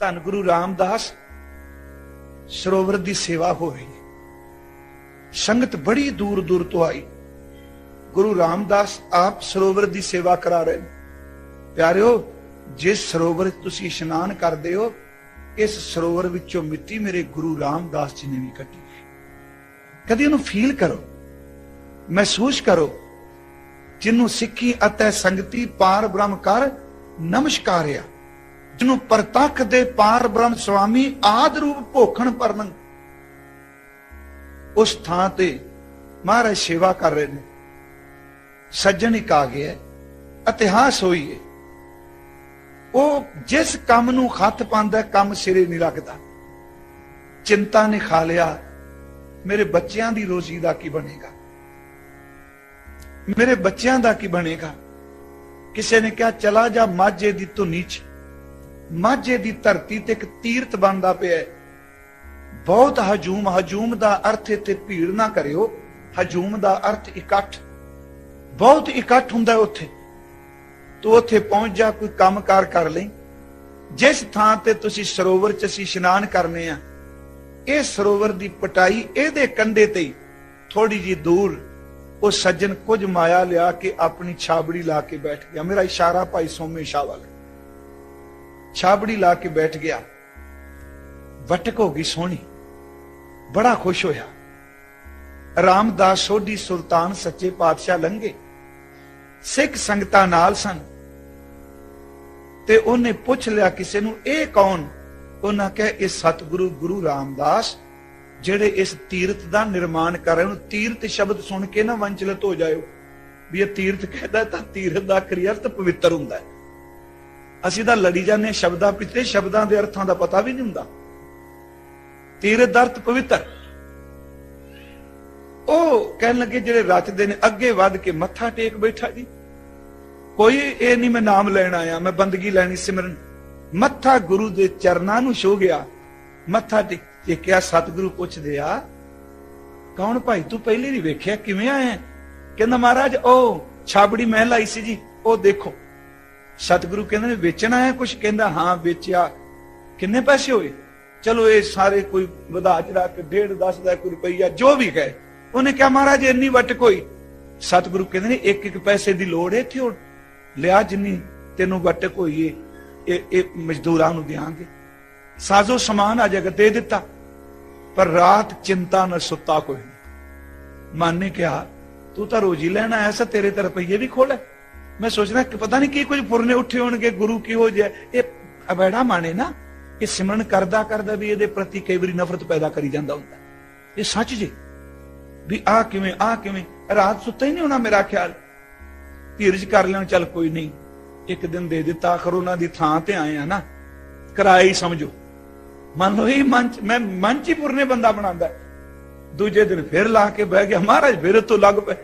ਧੰਨ ਗੁਰੂ ਰਾਮਦਾਸ, ਸਰੋਵਰ ਦੀ ਸੇਵਾ ਹੋ ਰਹੀ ਸੰਗਤ ਬੜੀ ਦੂਰ ਦੂਰ ਤੋਂ ਆਈ। ਗੁਰੂ ਰਾਮਦਾਸ ਆਪ ਸਰੋਵਰ ਦੀ ਸੇਵਾ ਕਰਾ ਰਹੇ ਨੇ। ਪਿਆਰਿਓ ਜਿਸ ਸਰੋਵਰ ਤੁਸੀਂ ਇਸ਼ਨਾਨ ਕਰਦੇ ਹੋ, ਇਸ ਸਰੋਵਰ ਵਿੱਚੋਂ ਮਿੱਟੀ ਮੇਰੇ ਗੁਰੂ ਰਾਮਦਾਸ ਜੀ ਨੇ ਵੀ ਕੱਢੀ ਹੈ। ਕਦੀ ਉਹਨੂੰ ਫੀਲ ਕਰੋ, ਮਹਿਸੂਸ ਕਰੋ ਜਿਹਨੂੰ ਸਿੱਖੀ ਅਤੇ ਸੰਗਤੀ ਪਾਰ ਬ੍ਰਹਮ ਕਰ ਨਮਸਕਾਰਿਆ। ਜਿਹਨੂੰ ਪ੍ਰਤੱਖ ਦੇ ਪਾਰ ਬ੍ਰਹਮ ਸੁਆਮੀ ਆਦ ਰੂਪ ਭੋਖਣ ਪਰਨੰ ਉਸ ਥਾਂ ਤੇ ਮਹਾਰਾਜ ਸੇਵਾ ਕਰ ਰਹੇ ਨੇ। ਸੱਜਣ ਇੱਕ ਆ ਗਿਆ ਇਤਿਹਾਸ ਹੋਈ ਹੈ ਉਹ ਜਿਸ ਕੰਮ ਨੂੰ ਹੱਥ ਪਾਉਂਦਾ, ਕੰਮ ਸਿਰੇ ਨਹੀਂ ਲੱਗਦਾ। ਚਿੰਤਾ ਨੇ ਖਾ ਲਿਆ, ਮੇਰੇ ਬੱਚਿਆਂ ਦੀ ਰੋਜ਼ੀ ਦਾ ਕੀ ਬਣੇਗਾ? ਮੇਰੇ ਬੱਚਿਆਂ ਦਾ ਕੀ ਬਣੇਗਾ? ਕਿਸੇ ਨੇ ਕਿਹਾ, ਚਲਾ ਜਾ ਮਾਝੇ ਦੀ ਧੁਨੀ ਚ। ਮਾਝੇ ਦੀ ਧਰਤੀ ਤੇ ਇੱਕ ਤੀਰਥ ਬਣਦਾ ਪਿਆ ਬਹੁਤ ਹਜੂਮ ਹਜੂਮ ਦਾ ਅਰਥ ਇੱਥੇ ਭੀੜ ਨਾ ਕਰਿਓ। ਹਜੂਮ ਦਾ ਅਰਥ ਇਕੱਠ। ਬਹੁਤ ਇਕੱਠ ਹੁੰਦਾ ਉੱਥੇ। ਤੂੰ ਉੱਥੇ ਪਹੁੰਚ ਜਾ, ਕੋਈ ਕੰਮਕਾਰ ਕਰ ਲਈ। ਜਿਸ ਥਾਂ ਤੇ ਤੁਸੀਂ ਸਰੋਵਰ ਚ ਅਸੀਂ ਇਸ਼ਨਾਨ ਕਰਨੇ ਆ, ਇਹ ਸਰੋਵਰ ਦੀ ਪਟਾਈ ਇਹਦੇ ਕੰਢੇ ਤੇ ਥੋੜੀ ਜੀ ਦੂਰ ਉਹ ਸੱਜਣ ਕੁਝ ਮਾਇਆ ਲਿਆ ਕੇ ਆਪਣੀ ਛਾਬੜੀ ਲਾ ਕੇ ਬੈਠ ਗਿਆ। ਮੇਰਾ ਇਸ਼ਾਰਾ ਭਾਈ ਸੋਮੇ ਸ਼ਾਹ ਵੱਲ। ਛਾਬੜੀ ਲਾ ਕੇ ਬੈਠ ਗਿਆ। ਵਟਕ ਹੋ ਗਈ ਸੋਹਣੀ। ਬੜਾ ਖੁਸ਼ ਹੋਇਆ। ਰਾਮਦਾਸ ਸੋਢੀ ਸੁਲਤਾਨ ਸੱਚੇ ਪਾਤਸ਼ਾਹ ਲੰਘੇ। ਸਿੱਖ ਸੰਗਤਾਂ ਨਾਲ ਸਨ। ਤੇ ਉਹਨੇ ਪੁੱਛ ਲਿਆ ਕਿਸੇ ਨੂੰ, ਇਹ ਕੌਣ? ਉਹਨਾਂ ਕਹੇ, ਇਹ ਸਤਿਗੁਰੂ ਗੁਰੂ ਰਾਮਦਾਸ, ਜਿਹੜੇ ਇਸ ਤੀਰਥ ਦਾ ਨਿਰਮਾਣ ਕਰ ਰਹੇ ਹਨ। ਤੀਰਥ ਸ਼ਬਦ ਸੁਣ ਕੇ ਨਾ ਵੰਚਲਿਤ ਹੋ ਜਾਇਓ। ਵੀ ਇਹ ਤੀਰਥ ਕਹਿੰਦਾ ਤਾਂ ਤੀਰਥ ਦਾ ਅਖਰੀ ਅਰਥ ਪਵਿੱਤਰ ਹੁੰਦਾ ਹੈ। ਅਸੀਂ ਤਾਂ ਲੜੀ ਜਾਂਦੇ ਹਾਂ ਸ਼ਬਦਾਂ ਪਿੱਛੇ, ਸ਼ਬਦਾਂ ਦੇ ਅਰਥਾਂ ਦਾ ਪਤਾ ਵੀ ਨਹੀਂ ਹੁੰਦਾ। ਤੀਰਥ ਦਾ ਪਵਿੱਤਰ। ਉਹ ਕਹਿਣ ਲੱਗੇ ਜਿਹੜੇ ਰਚਦੇ ਨੇ, ਅੱਗੇ ਵੱਧ ਕੇ ਮੱਥਾ ਟੇਕ ਬੈਠਾ ਜੀ। ਕੋਈ ਇਹ ਨਹੀਂ ਮੈਂ ਨਾਮ ਲੈਣ ਆਇਆ, ਮੈਂ ਬੰਦਗੀ ਲੈਣੀ ਸਿਮਰਨ। ਮੱਥਾ ਗੁਰੂ ਦੇ ਚਰਨਾਂ ਨੂੰ ਛੋ ਗਿਆ। ਮੱਥਾ ਟੇਕ- ਟੇਕਿਆ, ਸਤਿਗੁਰੂ ਪੁੱਛਦੇ ਆ, ਕੌਣ ਭਾਈ, ਤੂੰ ਪਹਿਲੇ ਨਹੀਂ ਵੇਖਿਆ, ਕਿਵੇਂ ਆਇਆ? ਕਹਿੰਦਾ ਮਹਾਰਾਜ, ਉਹ ਛਾਬੜੀ ਮੈਂ ਲਾਈ ਸੀ ਜੀ, ਉਹ ਦੇਖੋ। ਸਤਿਗੁਰੂ ਕਹਿੰਦੇ ਨੇ, ਵੇਚਣਾ ਹੈ ਕੁਝ ਕਹਿੰਦਾ, ਹਾਂ, ਵੇਚਿਆ। ਕਿੰਨੇ ਪੈਸੇ ਹੋਏ? ਚਲੋ, ਇਹ ਸਾਰੇ ਕੋਈ ਵਧਾ ਚੜਾ ਕੇ 1.5 10 ਦਾ ਕੋਈ ਰੁਪਈਆ, ਜੋ ਵੀ ਕਹੇ। ਉਹਨੇ ਕਿਹਾ, ਮਹਾਰਾਜ, ਇੰਨੀ ਵਟ ਕੋਈ? ਸਤਿਗੁਰੂ ਕਹਿੰਦੇ ਨੇ, ਇੱਕ ਇੱਕ ਪੈਸੇ ਦੀ ਲੋੜ ਹੈ ਇੱਥੇ ਹੁਣ। ਲਿਆ ਜਿੰਨੀ ਤੈਨੂੰ ਵਟਕ ਹੋਈਏ ਇਹ ਇਹ ਮਜ਼ਦੂਰਾਂ ਨੂੰ ਦਿਆਂਗੇ। ਸਾਜ਼ੋ, ਸਮਾਨ ਆ ਜਗ ਦੇ ਦਿੱਤਾ, ਪਰ ਰਾਤ ਚਿੰਤਾ ਨਾਲ ਸੁੱਤਾ ਕੋਈ ਮਨ ਨੇ ਕਿਹਾ, ਤੂੰ ਤਾਂ ਰੋਜੀ ਲੈਣਾ ਆਇਆ ਤੇਰੇ ਤੇ ਰੁਪਈਏ ਵੀ ਖੋਲੇ ਮੈਂ ਸੋਚਦਾ ਕਿ ਪਤਾ ਨਹੀਂ ਕੀ ਕੁਝ ਫੁਰਨੇ ਉੱਠੇ ਹੋਣਗੇ, ਗੁਰੂ ਕਿਹੋ ਹੋ ਇਹ ਅਬੈੜਾ ਮਾਣੇ ਨਾ, ਇਹ ਸਿਮਰਨ ਕਰਦਾ ਕਰਦਾ ਵੀ ਇਹਦੇ ਪ੍ਰਤੀ ਕਈ ਵਾਰੀ ਨਫ਼ਰਤ ਪੈਦਾ ਕਰੀ ਜਾਂਦਾ ਹੁੰਦਾ। ਇਹ ਸੱਚ ਜੀ। ਵੀ ਆ ਕਿਵੇਂ ਆ ਕਿਵੇਂ। ਰਾਤ ਸੁੱਤਾ ਹੀ ਨਹੀਂ ਹੋਣਾ ਮੇਰਾ ਖਿਆਲ। ਧੀਰਜ ਕਰ ਲੈਣ, ਚੱਲ ਕੋਈ ਨਹੀਂ। ਇੱਕ ਦਿਨ ਦੇ ਦਿੱਤਾ ਆਖਰ ਉਹਨਾਂ ਦੀ ਥਾਂ ਤੇ ਆਏ ਆ ਨਾ। ਕਿਰਾਇਆ ਹੀ ਸਮਝੋ। ਮੰਨ ਲਓ ਇਹ ਮਨ ਚ- ਮੈਂ ਮਨ ਚ ਹੀ ਪੁਰਨੇ ਬੰਦਾ ਬਣਾਉਂਦਾ। ਦੂਜੇ ਦਿਨ ਫਿਰ ਲਾ ਕੇ ਬਹਿ ਗਿਆ। ਮਹਾਰਾਜ, ਫਿਰ ਤੋਂ ਲੱਗ ਪਏ।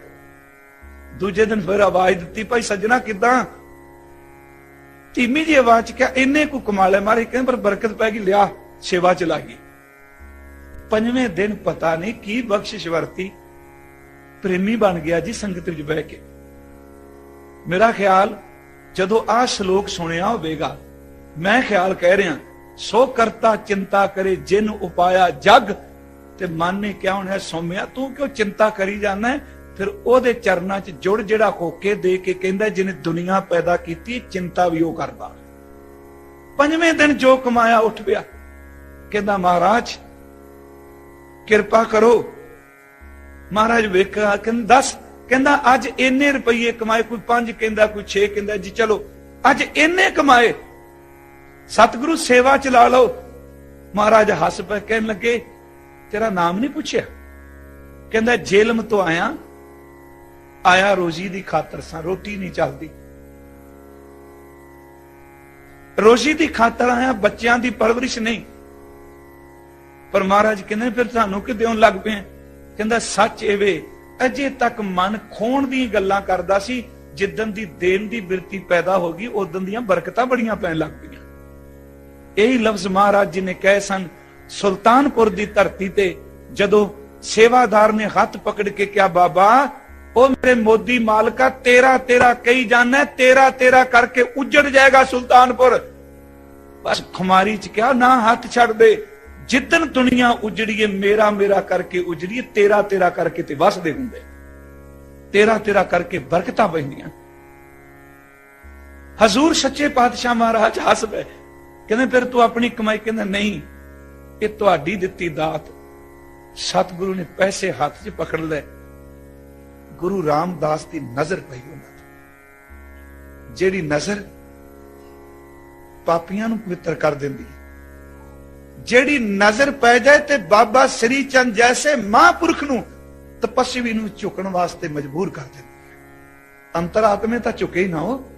ਦੂਜੇ ਦਿਨ ਫਿਰ ਆਵਾਜ਼ ਦਿੱਤੀ, ਭਾਈ ਸੱਜਣਾ, ਕਿਦਾਂ? ਧੀਮੀ ਜੀ ਆਵਾਜ਼ ਚ ਕਿਹਾ, ਇੰਨੇ ਕੋ ਕਮਾਲ ਹੈ ਮਾਰੇ ਕਹਿੰਦੇ, ਪਰ ਬਰਕਤ ਪੈ ਗਈ, ਲਿਆ, ਸੇਵਾ ਚ ਲੱਗੀ ਪੰਜਵੇਂ ਦਿਨ ਪਤਾ ਨਹੀਂ ਕੀ ਬਖਸ਼ਿਸ਼ ਵਰਤੀ। ਪ੍ਰੇਮੀ ਬਣ ਗਿਆ ਜੀ ਸੰਗਤ ਵਿੱਚ ਬਹਿ ਕੇ। ਮੇਰਾ ਖਿਆਲ, ਜਦੋਂ ਆਹ ਸ਼ਲੋਕ ਸੁਣਿਆ ਹੋਵੇਗਾ, ਮੈਂ ਖਿਆਲ ਕਹਿ ਰਿਹਾ, ਸੋ ਕਰਤਾ ਚਿੰਤਾ ਕਰੇ ਜਿਨ ਉਪਾਇਆ ਜਗ, ਤੇ ਮਨ ਨੇ ਕਿਹਾ ਹੁਣ ਹੈ ਸੌਮਿਆ, ਤੂੰ ਕਿਉਂ ਚਿੰਤਾ ਕਰੀ ਜਾਂਦਾ ਹੈ? ਫਿਰ ਉਹਦੇ ਚਰਨਾਂ 'ਚ ਜੁੜ ਜਿਹੜਾ ਹੋਕੇ ਦੇ ਕੇ ਕਹਿੰਦਾ ਜਿਹਨੇ ਦੁਨੀਆ ਪੈਦਾ ਕੀਤੀ, ਚਿੰਤਾ ਵੀ ਉਹ ਕਰਦਾ। ਪੰਜਵੇਂ ਦਿਨ ਜੋ ਕਮਾਇਆ, ਉੱਠ ਪਿਆ। ਕਹਿੰਦਾ, ਮਹਾਰਾਜ, ਕਿਰਪਾ ਕਰੋ। ਮਹਾਰਾਜ ਵੇਖਿਆ ਕਹਿੰਦਾ, ਦੱਸ, ਕਹਿੰਦਾ, ਅੱਜ ਇੰਨੇ ਰੁਪਏ ਕਮਾਏ, ਕੋਈ 5 ਕਹਿੰਦਾ, ਕੋਈ 6 ਕਹਿੰਦਾ, ਜੀ ਚਲੋ, ਅੱਜ ਇੰਨੇ ਕਮਾਏ। ਸਤਿਗੁਰੂ ਸੇਵਾ ਚਲਾ ਲਾ ਲਓ। ਮਹਾਰਾਜ ਹੱਸ ਪੈ ਕਹਿਣ ਲੱਗੇ, ਤੇਰਾ ਨਾਮ ਨਹੀਂ ਪੁੱਛਿਆ? ਕਹਿੰਦਾ, ਜੇਲਮ ਤੋਂ ਆਇਆ। ਆਇਆ ਰੋਜ਼ੀ ਦੀ ਖਾਤਰ ਸਾਂ, ਰੋਟੀ ਨਹੀਂ ਚੱਲਦੀ। ਰੋਜ਼ੀ ਦੀ ਖਾਤਰ ਆਇਆ, ਬੱਚਿਆਂ ਦੀ ਪਰਵਰਿਸ਼ ਨਹੀਂ। ਪਰ ਮਹਾਰਾਜ ਕਹਿੰਦੇ ਫਿਰ ਤੁਹਾਨੂੰ ਕਿ ਦੇਉਣ ਲੱਗ ਪਏ ਕਹਿੰਦਾ, ਸੱਚ ਇਹ ਅਜੇ ਤੱਕ ਮਨ ਖੋਣ ਦੀ ਗੱਲਾਂ ਕਰਦਾ ਸੀ ਜਿੱਦਨ ਦੀ ਦੇਣ ਦੀ ਬਿਰਤੀ ਪੈਦਾ ਹੋ ਗਈ ਉਦੋਂ ਦੀਆਂ ਬਰਕਤਾਂ ਬੜੀਆਂ ਪੈਣ ਲੱਗ ਪਈਆਂ। ਇਹੀ ਲਫ਼ਜ਼ ਮਹਾਰਾਜ ਜੀ ਨੇ ਕਹੇ ਸਨ, ਸੁਲਤਾਨਪੁਰ ਦੀ ਧਰਤੀ ਤੇ ਜਦੋਂ ਸੇਵਾਦਾਰ ਨੇ ਹੱਥ ਪਕੜ ਕੇ ਕਿਹਾ, ਬਾਬਾ ਉਹ ਮੇਰੇ ਮੋਦੀ ਮਾਲਕਾ, ਤੇਰਾ ਤੇਰਾ ਕਈ ਜਾਣਾ ਤੇਰਾ ਤੇਰਾ ਕਰਕੇ ਉੱਜੜ ਜਾਏਗਾ ਸੁਲਤਾਨਪੁਰ। ਬਸ ਖੁਮਾਰੀ ਚ ਕਿਹਾ, ਨਾ ਹੱਥ ਛੱਡ ਦੇ। ਜਿੱਦਨ ਦੁਨੀਆ ਉਜੜੀਏ, ਮੇਰਾ ਮੇਰਾ ਕਰਕੇ ਉਜੜੀਏ, ਤੇਰਾ ਤੇਰਾ ਕਰਕੇ ਤੇ ਵਸਦੇ ਹੁੰਦੇ। ਤੇਰਾ ਤੇਰਾ ਕਰਕੇ ਬਰਕਤਾਂ ਪੈਂਦੀਆਂ। ਹਜ਼ੂਰ ਸੱਚੇ ਪਾਤਸ਼ਾਹ ਮਹਾਰਾਜ ਹੱਸ ਪਏ ਕਹਿੰਦੇ, ਫਿਰ ਤੂੰ ਆਪਣੀ ਕਮਾਈ, ਕਹਿੰਦਾ, ਨਹੀਂ, ਇਹ ਤੁਹਾਡੀ ਦਿੱਤੀ ਦਾਤ। ਸਤਿਗੁਰੂ ਨੇ ਪੈਸੇ ਹੱਥ 'ਚ ਪਕੜ ਲਏ। ਗੁਰੂ ਰਾਮਦਾਸ ਦੀ ਨਜ਼ਰ ਪਈ ਉਹਨਾਂ ਤੇ। ਜਿਹੜੀ ਨਜ਼ਰ ਪਾਪੀਆਂ ਨੂੰ ਪਵਿੱਤਰ ਕਰ ਦਿੰਦੀ ਹੈ। ਜਿਹੜੀ ਨਜ਼ਰ ਪੈ ਜਾਏ ਤੇ ਬਾਬਾ ਸ੍ਰੀ ਚੰਦ ਜੈਸੇ ਮਹਾਂਪੁਰਖ ਨੂੰ ਤਪਸਵੀ ਨੂੰ ਝੁਕਣ ਵਾਸਤੇ ਮਜਬੂਰ ਕਰ ਦਿੰਦੀ ਹੈ। ਅੰਤਰਾਤਮੇ ਤਾਂ ਝੁਕੇ ਹੀ ਨਾ ਹੋ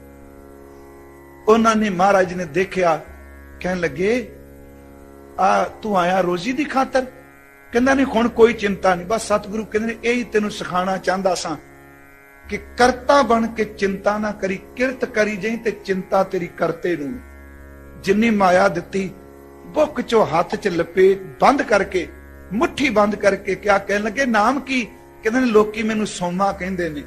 ਉਹਨਾਂ ਨੇ ਮਹਾਰਾਜ ਨੇ ਦੇਖਿਆ, ਕਹਿਣ ਲੱਗੇ, ਆ, ਤੂੰ ਆਇਆ ਰੋਜ਼ੀ ਦੀ ਖਾਤਰ? ਕਹਿੰਦਾ ਨਹੀਂ, ਹੁਣ ਕੋਈ ਚਿੰਤਾ ਨਹੀਂ। ਬਸ ਸਤਿਗੁਰੂ ਕਹਿੰਦੇ ਨੇ, ਇਹੀ ਤੈਨੂੰ ਸਿਖਾਣਾ ਚਾਹੁੰਦਾ ਸਾਂ ਕਿ ਕਰਤਾ ਬਣ ਕੇ ਚਿੰਤਾ ਨਾ ਕਰੀ, ਕਿਰਤ ਕਰੀ ਜਾਈ ਤੇ ਚਿੰਤਾ ਤੇਰੀ ਕਰਤੇ ਨੂੰ। ਜਿੰਨੀ ਮਾਇਆ ਦਿੱਤੀ, ਬੁੱਕ ਚੋਂ ਹੱਥ ਚ ਲਪੇਟ ਬੰਦ ਕਰਕੇ, ਮੁੱਠੀ ਬੰਦ ਕਰਕੇ ਕਿਆ ਕਹਿਣ ਲੱਗੇ, ਨਾਮ ਕੀ? ਕਹਿੰਦੇ ਨੇ, ਲੋਕੀ ਮੈਨੂੰ ਸੋਮਾ ਕਹਿੰਦੇ ਨੇ।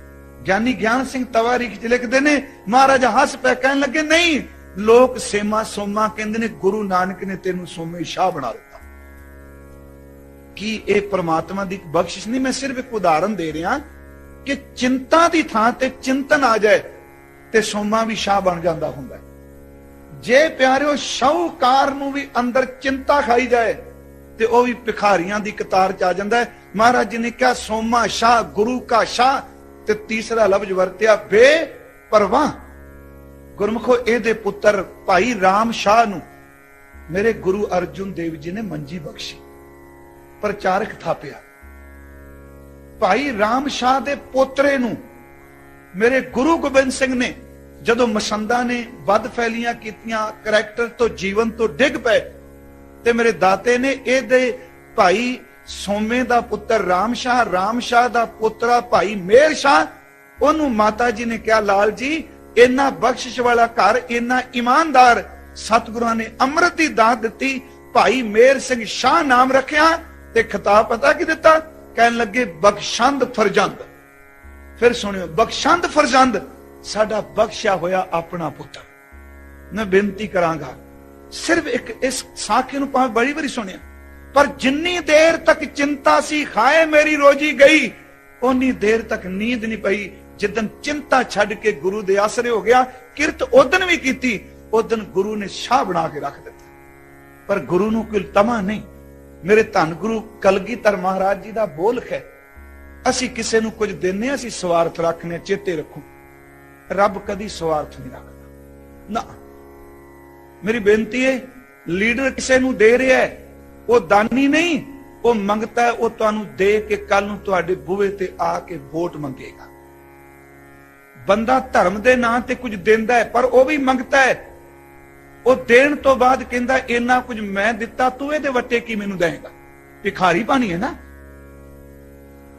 ਗਿਆਨੀ ਗਿਆਨ ਸਿੰਘ ਤਵਾਰੀਖ ਚ ਲਿਖਦੇ ਨੇ, ਮਹਾਰਾਜ ਹੱਸ ਪੈ ਕਹਿਣ ਲੱਗੇ, ਨਹੀਂ, ਲੋਕ ਸੇਮਾ ਸੋਮਾ ਕਹਿੰਦੇ ਨੇ, ਗੁਰੂ ਨਾਨਕ ਨੇ ਤੈਨੂੰ ਸੋਮੇ ਸ਼ਾਹ ਬਣਾ ਦਿੱਤਾ। ਕੀ ਇਹ ਪ੍ਰਮਾਤਮਾ ਦੀ ਬਖਸ਼ਿਸ਼ ਨਹੀਂ, ਮੈਂ ਸਿਰਫ ਇੱਕ ਉਦਾਹਰਨ ਦੇ ਰਿਹਾ ਕਿ ਚਿੰਤਾ ਦੀ ਥਾਂ ਤੇ ਚਿੰਤਨ ਆ ਜਾਏ ਤੇ ਸੋਮਾ ਵੀ ਸ਼ਾਹ ਬਣ ਜਾਂਦਾ ਹੁੰਦਾ ਜੇ ਪਿਆਰਿਓ ਸ਼ੌਕਾਰ ਨੂੰ ਵੀ ਅੰਦਰ ਚਿੰਤਾ ਖਾਈ ਜਾਏ ਤੇ ਉਹ ਵੀ ਭਿਖਾਰੀਆਂ ਦੀ ਕਤਾਰ ਚ ਆ ਜਾਂਦਾ ਮਹਾਰਾਜ ਜੀ ਨੇ ਕਿਹਾ, ਸੋਮਾ ਸ਼ਾਹ, ਗੁਰੂ ਕਾ ਸ਼ਾਹ ਤੇ ਤੀਸਰਾ ਲਫ਼ਜ਼ ਵਰਤਿਆ, ਬੇ ਪਰਵਾਹ। ਗੁਰਮਖੋ, ਇਹਦੇ ਪੁੱਤਰ ਭਾਈ ਰਾਮ ਸ਼ਾਹ ਨੂੰ ਮੇਰੇ ਗੁਰੂ ਅਰਜੁਨ ਦੇਵ ਜੀ ਨੇ ਮੰਜੀ ਬਖਸ਼ੀ। ਪ੍ਰਚਾਰਕ ਥਾਪਿਆ। ਭਾਈ ਰਾਮ ਸ਼ਾਹ ਦੇ ਪੋਤਰੇ ਨੂੰ ਮੇਰੇ ਗੁਰੂ ਗੋਬਿੰਦ ਸਿੰਘ ਨੇ ਜਦੋਂ ਮਸੰਦਾ ਨੇ ਵੱਧ ਫੈਲੀਆਂ ਕੀਤੀਆਂ ਕਰੈਕਟਰ ਤੋਂ ਜੀਵਨ ਤੋਂ ਡਿੱਗ ਪਏ, ਤੇ ਮੇਰੇ ਦਾਤੇ ਨੇ ਇਹਦੇ ਭਾਈ ਸੋਮੇ ਦਾ ਪੁੱਤਰ ਰਾਮ ਸ਼ਾਹ ਰਾਮ ਸ਼ਾਹ ਦਾ ਪੁੱਤਰਾ ਭਾਈ ਮੇਰ ਸ਼ਾਹ, ਉਹਨੂੰ ਮਾਤਾ ਜੀ ਨੇ ਕਿਹਾ, ਲਾਲ ਜੀ, ਇੰਨਾ ਬਖਸ਼ਿਸ਼ ਵਾਲਾ ਘਰ, ਇੰਨਾ ਇਮਾਨਦਾਰ ਸਤਿਗੁਰਾਂ ਨੇ ਅੰਮ੍ਰਿਤ ਦੀ ਦਾਤ ਦਿੱਤੀ, ਭਾਈ ਮੇਰ ਸਿੰਘ ਸ਼ਾਹ ਨਾਮ ਰੱਖਿਆ ਤੇ ਖਿਤਾਬ ਪਤਾ ਕੀ ਦਿੱਤਾ? ਕਹਿਣ ਲੱਗੇ, ਬਖਸ਼ੰਦ ਫਰਜੰਦ। ਫਿਰ ਸੁਣਿਓ, ਬਖਸ਼ੰਦ ਫਰਜ਼ੰਦ, ਸਾਡਾ ਬਖਸ਼ਿਆ ਹੋਇਆ ਆਪਣਾ ਪੁੱਤਰ ਮੈਂ ਬੇਨਤੀ ਕਰਾਂਗਾ, ਸਿਰਫ ਇੱਕ ਇਸ ਸਾਖੀ ਨੂੰ ਭਾਵੇਂ ਬੜੀ ਵਾਰੀ ਸੁਣਿਆ, ਪਰ ਜਿੰਨੀ ਦੇਰ ਤੱਕ ਚਿੰਤਾ ਸੀ ਖਾਏ ਮੇਰੀ ਰੋਜੀ ਗਈ, ਓਨੀ ਦੇਰ ਤੱਕ ਨੀਂਦ ਨਹੀਂ ਪਈ। ਜਿੱਦਨ ਚਿੰਤਾ ਛੱਡ ਕੇ ਗੁਰੂ ਦੇ ਆਸਰੇ ਹੋ ਗਿਆ, ਕਿਰਤ ਉਦਨ ਵੀ ਕੀਤੀ ਉਦਨ ਗੁਰੂ ਨੇ ਸ਼ਾਹ ਬਣਾ ਕੇ ਰੱਖ ਦਿੱਤਾ। ਪਰ ਗੁਰੂ ਨੂੰ ਕੋਈ ਤਮਾ ਨਹੀਂ। ਮੇਰੇ ਧੰਨ ਗੁਰੂ ਕਲਗੀਧਰ ਮਹਾਰਾਜ ਜੀ ਦਾ ਬੋਲਖ ਹੈ। ਅਸੀਂ ਕਿਸੇ ਨੂੰ ਕੁਝ ਦਿੰਨੇ ਅਸੀਂ ਸਵਾਰਥ ਰੱਖਨੇ ਹਾਂ, ਚੇਤੇ ਰੱਖੋ। ਰੱਬ ਕਦੀ ਸਵਾਰਥ ਨਹੀਂ ਰੱਖਦਾ। ਨਾ। ਮੇਰੀ ਬੇਨਤੀ ਹੈ ਲੀਡਰ ਕਿਸੇ ਨੂੰ ਦੇ ਰਿਹਾ ਹੈ ਉਹ ਦਾਨੀ ਨਹੀਂ ਉਹ ਮੰਗਤਾ ਹੈ ਉਹ ਤੁਹਾਨੂੰ ਦੇ ਕੇ ਕੱਲ ਨੂੰ ਤੁਹਾਡੇ ਬੂਹੇ ਤੇ ਆ ਕੇ ਵੋਟ ਮੰਗੇਗਾ। ਬੰਦਾ ਧਰਮ ਦੇ ਨਾਂ ਤੇ ਕੁਝ ਦਿੰਦਾ ਹੈ ਪਰ ਉਹ ਵੀ ਮੰਗਤਾ ਹੈ ਉਹ ਦੇਣ ਤੋਂ ਬਾਅਦ ਕਹਿੰਦਾ, ਇੰਨਾ ਕੁਝ ਮੈਂ ਦਿੱਤਾ, ਤੂੰ ਇਹਦੇ ਵੱਟੇ ਕੀ ਮੈਨੂੰ ਦੇਵੇਂਗਾ? ਭਿਖਾਰੀ ਪਾਣੀ ਹੈ ਨਾ।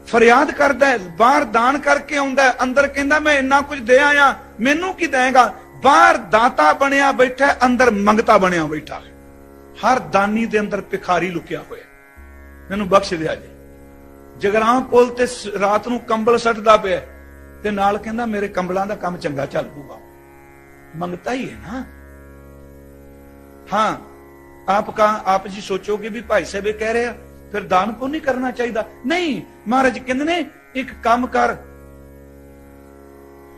ਫਰਿਆਦ ਕਰਦਾ ਹੈ, ਬਾਹਰ ਦਾਨ ਕਰਕੇ ਆਉਂਦਾ ਹੈ, ਅੰਦਰ ਕਹਿੰਦਾ, ਮੈਂ ਇੰਨਾ ਕੁਝ ਦੇ ਆਇਆ, ਮੈਨੂੰ ਕੀ ਦੇਵੇਂਗਾ? ਬਾਹਰ ਦਾਤਾ ਬਣਿਆ ਬੈਠਾ ਅੰਦਰ ਮੰਗਤਾ ਬਣਿਆ ਬੈਠਾ ਹਰ ਦਾਨੀ ਦੇ ਅੰਦਰ ਭਿਖਾਰੀ ਲੁਕਿਆ ਹੋਇਆ ਮੈਨੂੰ ਬਖਸ਼ ਦਿਆ ਜੀ। ਜਗਰਾਮ ਕੋਲ ਤੇ ਰਾਤ ਨੂੰ ਕੰਬਲ ਸੱਟਦਾ ਪਿਆ ਤੇ ਨਾਲ ਕਹਿੰਦਾ, ਮੇਰੇ ਕੰਬਲਾਂ ਦਾ ਕੰਮ ਚੰਗਾ ਚੱਲ ਪੂਗਾ ਮੰਗਤਾ ਹੀ ਹੈ ਨਾ। ਹਾਂ, ਆਪ ਕਾ, ਆਪ ਜੀ ਸੋਚੋਗੇ ਵੀ ਭਾਈ ਸਾਹਿਬ ਇਹ ਕਹਿ ਰਿਹਾ ਫਿਰ ਦਾਨ ਪੁੰਨ ਨਹੀਂ ਕਰਨਾ ਚਾਹੀਦਾ? ਨਹੀਂ, ਮਹਾਰਾਜ ਕਹਿੰਦੇ ਨੇ, ਇੱਕ ਕੰਮ ਕਰ,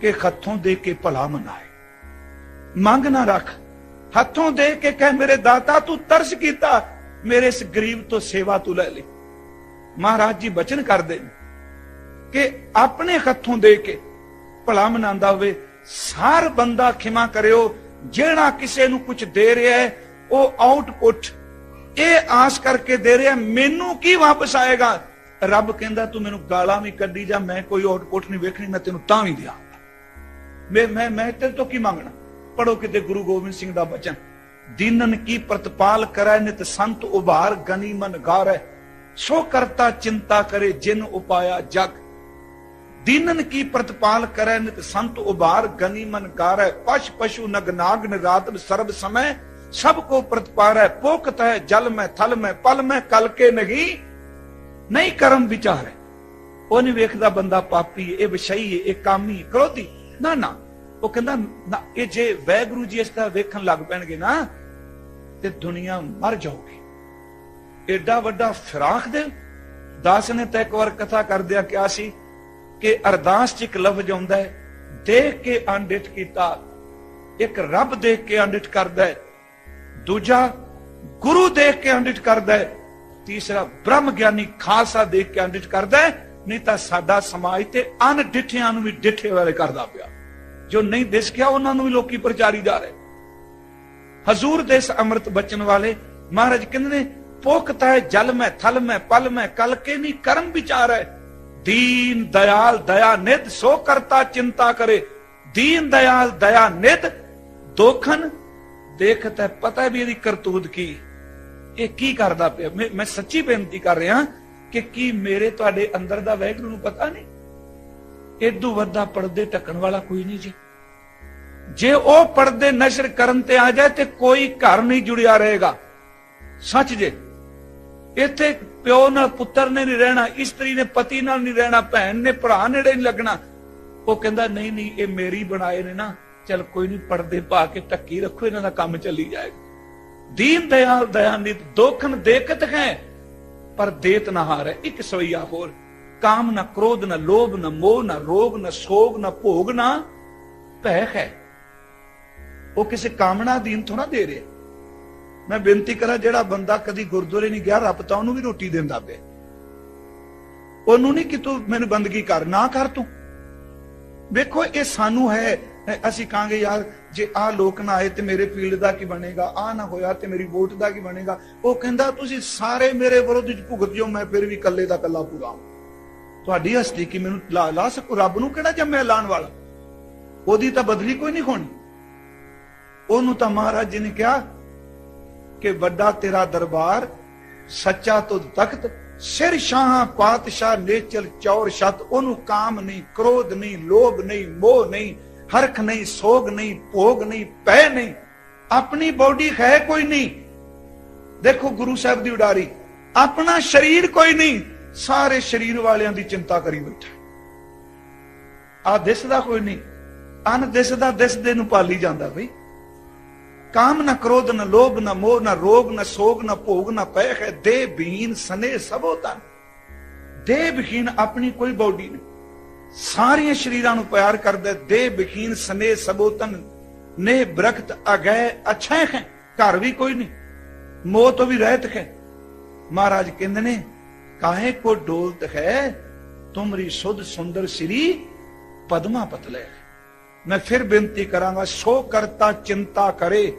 ਕਿ ਹੱਥੋਂ ਦੇ ਕੇ ਭਲਾ ਮਨਾਏ। ਮੰਗ ਨਾ ਰੱਖ, ਹੱਥੋਂ ਦੇ ਕੇ ਕਹਿ, ਮੇਰੇ ਦਾਤਾ ਤੂੰ ਤਰਸ ਕੀਤਾ, ਮੇਰੇ ਇਸ ਗਰੀਬ ਤੋਂ ਸੇਵਾ ਤੂੰ ਲੈ ਲਈ। ਮਹਾਰਾਜ ਜੀ ਬਚਨ ਕਰਦੇ ਨੇ, ਕਿ ਆਪਣੇ ਹੱਥੋਂ ਦੇ ਕੇ ਭਲਾ ਮਨਾਉਂਦਾ ਹੋਵੇ, ਸਾਰ ਬੰਦਾ ਖਿਮਾ ਕਰਿਓ ਜਿਹੜਾ ਕਿਸੇ ਨੂੰ ਕੁਝ ਦੇ ਰਿਹਾ ਹੈ, ਉਹ ਆਊਟਪੁੱਟ ਇਹ ਆਸ ਕਰਕੇ ਦੇ ਰਿਹਾ, ਮੈਨੂੰ ਕੀ ਵਾਪਸ ਆਏਗਾ? ਰੱਬ ਕਹਿੰਦਾ, ਤੂੰ ਮੈਨੂੰ ਗਾਲਾਂ ਵੀ ਕੱਢੀ ਜਾ ਮੈਂ ਕੋਈ ਆਊਟਪੁੱਟ ਨਹੀਂ ਵੇਖਣੀ, ਮੈਂ ਤੈਨੂੰ ਤਾਂ ਵੀ ਦਿਆਂ। ਮੈਂ ਮੈਂ ਮੈਂ ਤੇਰੇ ਤੋਂ ਕੀ ਮੰਗਣਾ? ਪੜੋ ਕਿਤੇ ਗੁਰੂ ਗੋਬਿੰਦ ਸਿੰਘ ਦਾ ਬਚਨ। ਦੀਨਨ ਕੀ ਪ੍ਰਤਪਾਲ ਕਰੈ ਨਿਤ ਸੰਤ ਉਭਾਰ, ਗਨੀ ਮਨ ਗਾਰੈ। ਸੋ ਕਰਤਾ ਚਿੰਤਾ ਕਰੇ, ਜਿਨ ਉਪਾਇਆ ਜਗ। ਦੀਨਨ ਕੀ ਪ੍ਰਤਪਾਲ ਕਰੈ ਨਿਤ ਸੰਤ ਉਬਾਰ ਗਨੀ ਮਨ ਗਾਰੈ ਪਸ਼ ਪਸ਼ੂ ਨਗ ਨਾਗ ਨਿਰਾਤ ਸਰਬ ਸਮੈ, ਸਭ ਕੋ ਪ੍ਰਤਪਾਰੈ ਪੋਖਤ ਹੈ ਜਲ ਮੈਂ ਥਲ ਮੈਂ ਪਲ ਮੈਂ ਕਲ ਕੇ ਨਹੀਂ ਨਹੀਂ ਕਰਮ ਵਿਚਾਰੈ। ਉਹ ਨਹੀਂ ਵੇਖਦਾ ਬੰਦਾ ਪਾਪੀ, ਇਹ ਵਿਸ਼ਈ, ਇਹ ਕਾਮੀ, ਕ੍ਰੋਧੀ। ਨਾ ਨਾ, ਉਹ ਕਹਿੰਦਾ, ਨਾ, ਇਹ ਜੇ ਵੈਗੁਰੂ ਜੀ ਇਸ ਦਾ ਵੇਖਣ ਲੱਗ ਪੈਣਗੇ ਨਾ, ਤੇ ਦੁਨੀਆ ਮਰ ਜਾਊਗੀ। ਏਡਾ ਵੱਡਾ ਫਿਰਾਕ ਦੇ ਦਾਸ ਨੇ ਤਾਂ ਇੱਕ ਵਾਰ ਕਥਾ ਕਰਦਿਆਂ ਕਿਹਾ ਸੀ ਕਿ ਅਰਦਾਸ ਚ ਇੱਕ ਲਫ਼ਜ਼ ਆਉਂਦਾ ਹੈ, ਦੇਖ ਕੇ ਅੰਡਿਤ ਕੀਤਾ, ਇੱਕ ਰੱਬ ਦੇਖ ਕੇ ਅੰਡਿਤ ਕਰਦਾ ਹੈ, ਦੂਜਾ ਗੁਰੂ ਦੇਖ ਕੇ ਅੰਡਿਤ ਕਰਦਾ ਹੈ, ਤੀਸਰਾ ਬ੍ਰਹਮ ਗਿਆਨੀ ਖਾਲਸਾ ਦੇਖ ਕੇ ਅੰਡਿਤ ਕਰਦਾ ਹੈ, ਨਹੀਂ ਤਾਂ ਸਾਡਾ ਸਮਾਜ ਤੇ ਅਣਡਿਠਿਆਂ ਨੂੰ ਵੀ ਡਿਠੇ ਵਾਲੇ ਕਰਦਾ ਪਿਆ। ਜੋ ਨਹੀਂ ਦਿਸ ਗਿਆ, ਉਹਨਾਂ ਨੂੰ ਵੀ ਲੋਕੀ ਪ੍ਰਚਾਰੀ ਜਾ ਰਹੇ। ਹਜ਼ੂਰ ਦੇ ਇਸ ਅੰਮ੍ਰਿਤ ਬਚਨ ਵਾਲੇ ਮਹਾਰਾਜ ਕਹਿੰਦੇ ਨੇ ਪੋਖਤਾ ਹੈ, ਜਲ ਮੈਂ, ਥਲ ਮੈਂ, ਪਲ ਮੈਂ, ਕਲ ਕੇ ਨਹੀਂ, ਕਰਮ ਵਿਚਾਰ ਹੈ। ਦੀਨ ਦਇਆਲ ਦਇਆ ਨਿਧ ਸੋ ਕਰਤਾ ਚਿੰਤਾ ਕਰੇ ਦੀਨ ਦਇਆਲ ਦਇਆ ਨਿਧ ਦੋਖਨ ਦੇਖਤ ਹੈ ਪਤਾ ਵੀ ਇਹਦੀ ਕਰਤੂਤ ਕੀ ਇਹ ਕੀ ਕਰਦਾ ਪਿਆ ਮੈਂ ਸੱਚੀ ਬੇਨਤੀ ਕਰ ਰਿਹਾ ਕਿ ਕੀ ਮੇਰੇ ਤੁਹਾਡੇ ਅੰਦਰ ਦਾ ਵੈਗਰੂ ਨੂੰ ਪਤਾ ਨਹੀਂ ਏਦੂ ਵੱਡਾ ਪਰਦੇ ਢੱਕਣ ਵਾਲਾ ਕੋਈ ਨਹੀਂ ਜੀ ਜੇ ਉਹ ਪਰਦੇ ਨਸ਼ਰ ਕਰਨ ਤੇ ਆ ਜਾਏ ਤੇ ਕੋਈ ਘਰ ਨਹੀਂ ਜੁੜਿਆ ਰਹੇਗਾ ਸੱਚ ਜੇ ਇੱਥੇ ਪਿਓ ਨਾਲ ਪੁੱਤਰ ਨੇ ਨਹੀਂ ਰਹਿਣਾ, ਇਸਤਰੀ ਨੇ ਪਤੀ ਨਾਲ ਨਹੀਂ ਰਹਿਣਾ, ਭੈਣ ਨੇ ਭਰਾ ਨੇੜੇ ਨਹੀਂ ਲੱਗਣਾ। ਉਹ ਕਹਿੰਦਾ, ਨਹੀਂ ਨਹੀਂ, ਇਹ ਮੇਰੀ ਬਣਾਏ ਨੇ ਨਾ, ਚਲ ਕੋਈ ਨਹੀਂ, ਪਰਦੇ ਪਾ ਕੇ ਟੱਕੀ ਰੱਖੋ, ਇਹਨਾਂ ਦਾ ਕੰਮ ਚੱਲੀ ਜਾਏਗਾ। ਦੀਨ ਦਇਆਲ ਦਇਆਨਿਤ ਦੋਖਨ ਦੇਖਤ ਹੈ, ਪਰ ਦੇਤ ਨਾ ਹਾਰੇ, ਇੱਕ ਸਵਈਆ ਹੋਰ। ਕਾਮ ਨਾ ਕ੍ਰੋਧ, ਨਾ ਲੋਭ, ਨਾ ਮੋਹ, ਨਾ ਰੋਗ, ਨਾ ਸੋਗ, ਨਾ ਭੋਗ, ਨਾ ਭੈ ਹੈ। ਉਹ ਕਿਸੇ ਕਾਮਨਾ ਦੀਨ ਥੋੜਾ ਦੇ ਰਿਹਾ। ਮੈਂ ਬੇਨਤੀ ਕਰਾਂ, ਜਿਹੜਾ ਬੰਦਾ ਕਦੀ ਗੁਰਦੁਆਰੇ ਨਹੀਂ ਗਿਆ, ਰੱਬ ਤਾਂ ਉਹਨੂੰ ਵੀ ਰੋਟੀ ਦਿੰਦਾ ਪਿਆ ਉਹਨੂੰ ਨਹੀਂ ਕਿ ਤੂੰ ਮੈਨੂੰ ਬੰਦਗੀ ਕਰ, ਨਾ ਕਰ ਤੂੰ। ਵੇਖੋ, ਇਹ ਸਾਨੂੰ ਹੈ ਅਸੀਂ ਕਹਾਂਗੇ, ਯਾਰ, ਜੇ ਆ ਲੋਕ ਨਾ ਆਏ ਤੇ ਮੇਰੇ ਫੀਲਡ ਦਾ ਕੀ ਬਣੇਗਾ? ਆ ਨਾ ਹੋਇਆ ਤੇ ਮੇਰੀ ਵੋਟ ਦਾ ਕੀ ਬਣੇਗਾ? ਉਹ ਕਹਿੰਦਾ, ਤੁਸੀਂ ਸਾਰੇ ਮੇਰੇ ਵਿਰੁੱਧ ਚ ਭੁਗਤ ਜਾਓ, ਮੈਂ ਫਿਰ ਵੀ ਇਕੱਲੇ ਦਾ ਇਕੱਲਾ ਪੂਰਾ ਤੁਹਾਡੀ ਹਸਤੀ ਕੀ ਮੈਨੂੰ ਲਾ ਲਾ ਸਕੂ? ਰੱਬ ਨੂੰ ਕਿਹੜਾ ਜੰਮਿਆ ਲਾਣ ਵਾਲਾ? ਉਹਦੀ ਤਾਂ ਬਦਲੀ ਕੋਈ ਨਹੀਂ ਹੋਣੀ। ਉਹਨੂੰ ਤਾਂ ਮਹਾਰਾਜ ਜੀ ਨੇ ਕਿਹਾ ਕਿ ਵੱਡਾ ਤੇਰਾ ਦਰਬਾਰ ਸੱਚਾ ਤੁਧ ਤਖਤ, ਸਿਰ ਸ਼ਾਹਾਂ ਪਾਤਸ਼ਾਹ ਨੇਚਲ ਚੌਰ ਛਤ, ਉਹਨੂੰ ਕਾਮ ਨਹੀਂ, ਕ੍ਰੋਧ ਨਹੀਂ, ਲੋਭ ਨਹੀਂ, ਮੋਹ ਨਹੀਂ, ਹਰਖ ਨਹੀਂ, ਸੋਗ ਨਹੀਂ, ਭੋਗ ਨਹੀਂ ਪੈ ਨਹੀਂ, ਆਪਣੀ ਬੋਡੀ ਹੈ ਕੋਈ ਨਹੀਂ। ਦੇਖੋ ਗੁਰੂ ਸਾਹਿਬ ਦੀ ਉਡਾਰੀ, ਆਪਣਾ ਸਰੀਰ ਕੋਈ ਨਹੀਂ, ਸਾਰੇ ਸਰੀਰ ਵਾਲਿਆਂ ਦੀ ਚਿੰਤਾ ਕਰੀ ਬੈਠਾ। ਆ ਦਿਸਦਾ ਕੋਈ ਨਹੀਂ ਅਨ ਦਿਸਦਾ ਦਿਸਦੇ ਨੂੰ ਪਾਲੀ ਜਾਂਦਾ ਬਈ। ਕਾਮ ਨਾ ਕ੍ਰੋਧ ਨਾ ਲੋਭ ਨਾ ਮੋਹ ਨਾ ਰੋਗ ਨਾ ਸੋਗ ਨਾ ਭੋਗ ਨਾ ਪੈ ਹੈ, ਦੇ ਬਹੀਨ ਸਨੇ ਸਭੋ ਤਨ। ਦੇ ਆਪਣੀ ਕੋਈ ਬੋਡੀ ਨਹੀਂ। ਸਾਰੀਆਂ ਸ਼ਰੀਰਾਂ ਨੂੰ ਪਿਆਰ ਕਰਦਾ ਦੇ ਬਹੀਨ ਸਨੇ ਸਭੋ ਨੇ ਬਰਖਤ ਅਗੈ ਅੱਛਾ ਹੈ, ਘਰ ਵੀ ਕੋਈ ਨਹੀਂ। ਮੋਹ ਤੋਂ ਵੀ ਰਹਿਤ ਹੈ। ਮਹਾਰਾਜ ਕਹਿੰਦੇ ਨੇ, ਕਾਹੇ ਕੋ ਡੋਲਤ ਹੈ, ਤੁਮਰੀ ਸੁਧ ਸੁੰਦਰ ਸ੍ਰੀ ਪਦਮਾ ਪਤਲੇ ਮੈਂ ਫਿਰ ਬੇਨਤੀ ਕਰਾਂਗਾ, ਸੋ ਕਰਤਾ ਚਿੰਤਾ ਕਰੇ।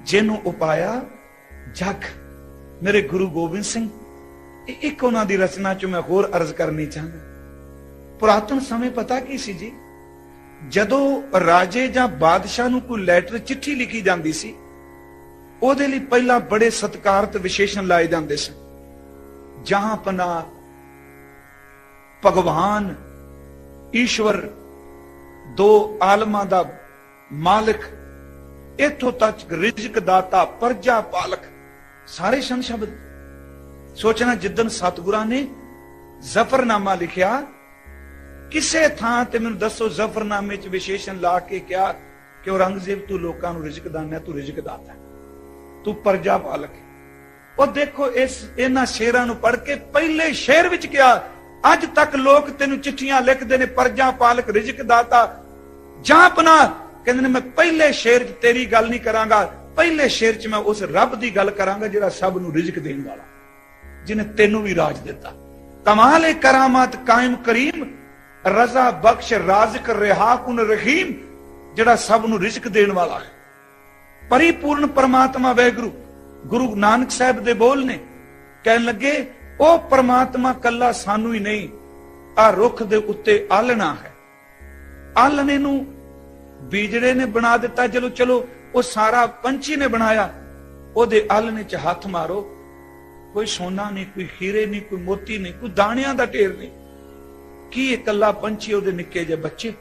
ਜਿਹਨੂੰ ਉਪਾਇਆ, ਜਗ। ਮੇਰੇ ਗੁਰੂ ਗੋਬਿੰਦ ਸਿੰਘ ਇੱਕ ਉਹਨਾਂ ਦੀ ਰਚਨਾ ਚ ਮੈਂ ਹੋਰ ਅਰਜ਼ ਕਰਨੀ ਚਾਹੁੰਦਾ। ਪੁਰਾਤਨ ਸਮੇਂ ਪਤਾ ਕੀ ਸੀ ਜੀ? ਜਦੋਂ ਰਾਜੇ ਜਾਂ ਬਾਦਸ਼ਾਹ ਨੂੰ ਕੋਈ ਲੈਟਰ ਚਿੱਠੀ ਲਿਖੀ ਜਾਂਦੀ ਸੀ, ਉਹਦੇ ਲਈ ਪਹਿਲਾਂ ਬੜੇ ਸਤਿਕਾਰਤ ਵਿਸ਼ੇਸ਼ਣ ਲਾਏ ਜਾਂਦੇ ਸਨ। ਜਹਾਂ ਪਨਾ ਭਗਵਾਨ, ਈਸ਼ਵਰ ਦੋ ਆਲਮਾਂ ਦਾ ਮਾਲਕ, ਇਥੋਂ ਤੱਕ ਰਿਜ਼ਕ ਦਾਤਾ, ਪਰਜਾ ਪਾਲਕ, ਸਾਰੇ ਸ਼ਨ ਸ਼ਬਦ। ਸੋਚਣਾ ਜਿੱਦਨ ਸਤਿਗੁਰਾਂ ਨੇ ਜ਼ਫਰਨਾਮਾ ਲਿਖਿਆ, ਕਿਸੇ ਥਾਂ ਤੇ ਮੈਨੂੰ ਦੱਸੋ, ਜ਼ਫਰਨਾਮੇ ਚ ਵਿਸ਼ੇਸ਼ਣ ਲਾ ਕੇ ਕਿਹਾ ਕਿ ਔਰੰਗਜ਼ੇਬ ਤੂੰ ਲੋਕਾਂ ਨੂੰ ਰਿਜ਼ਕ ਦਾਨਾ ਤੂੰ ਰਿਜ਼ਕ ਦਾਤਾ ਤੂੰ ਪਰਜਾ ਪਾਲਕ ਉਹ ਦੇਖੋ, ਇਸ ਇਹਨਾਂ ਸ਼ੇਰਾਂ ਨੂੰ ਪੜ੍ਹ ਕੇ ਪਹਿਲੇ ਸ਼ੇਰ ਵਿੱਚ ਕਿਹਾ ਅੱਜ ਤੱਕ ਲੋਕ ਤੈਨੂੰ ਚਿੱਠੀਆਂ ਲਿਖਦੇ ਨੇ, ਪਰਜਾ ਪਾਲਕ, ਰਿਜ਼ਕ ਦਾਤਾ। ਜਾਂ ਪਨਾ ਕਹਿੰਦੇ ਨੇ, ਮੈਂ ਪਹਿਲੇ ਸ਼ੇਰ 'ਚ ਤੇਰੀ ਗੱਲ ਨਹੀਂ ਕਰਾਂਗਾ, ਪਹਿਲੇ ਸ਼ੇਰ 'ਚ ਮੈਂ ਉਸ ਰੱਬ ਦੀ ਗੱਲ ਕਰਾਂਗਾ ਜਿਹੜਾ ਸਭ ਨੂੰ ਰਿਜ਼ਕ ਦੇਣ ਵਾਲਾ ਜਿਨੇ ਤੈਨੂੰ ਵੀ ਰਾਜ ਦਿੱਤਾ। ਕਮਾਲ ਏ ਕਰਾਮਾਤ ਕਾਇਮ ਕਰੀਮ, ਰਜ਼ਾ ਬਖਸ਼ ਰਾਜ਼ਕ ਰਿਹਾ ਰਹੀਮ, ਜਿਹੜਾ ਸਭ ਨੂੰ ਰਿਜ਼ਕ ਦੇਣ ਵਾਲਾ ਹੈ। ਪਰਿਪੂਰਨ ਪਰਮਾਤਮਾ ਵੈਗੁਰੂ ਗੁਰੂ ਨਾਨਕ ਸਾਹਿਬ ਦੇ ਬੋਲ ਨੇ, ਕਹਿਣ ਲੱਗੇ ਉਹ ਪਰਮਾਤਮਾ ਕੱਲਾ ਸਾਨੂੰ ਹੀ ਨਹੀਂ, ਆ ਰੁੱਖ ਦੇ ਉੱਤੇ ਆਲਣਾ ਹੈ। ਆਲਣੇ ਨੂੰ ਬੀਜੜੇ ਨੇ ਬਣਾ ਦਿੱਤਾ ਚਲੋ ਚਲੋ ਉਹ ਸਾਰਾ ਪੰਛੀ ਨੇ ਬਣਾਇਆ, ਉਹਦੇ ਆਲਣੇ 'ਚ ਹੱਥ ਮਾਰੋ। ਕੋਈ ਸੋਨਾ ਨਹੀਂ, ਕੋਈ ਹੀਰੇ ਨਹੀਂ, ਕੋਈ ਮੋਤੀ ਨਹੀਂ, ਕੋਈ ਦਾਣਿਆਂ ਦਾ ਢੇਰ ਨਹੀਂ। ਕੀ ਇਹ ਕੱਲਾ ਪੰਛੀ ਉਹਦੇ ਨਿੱਕੇ ਜਿਹੇ ਬੱਚੇ?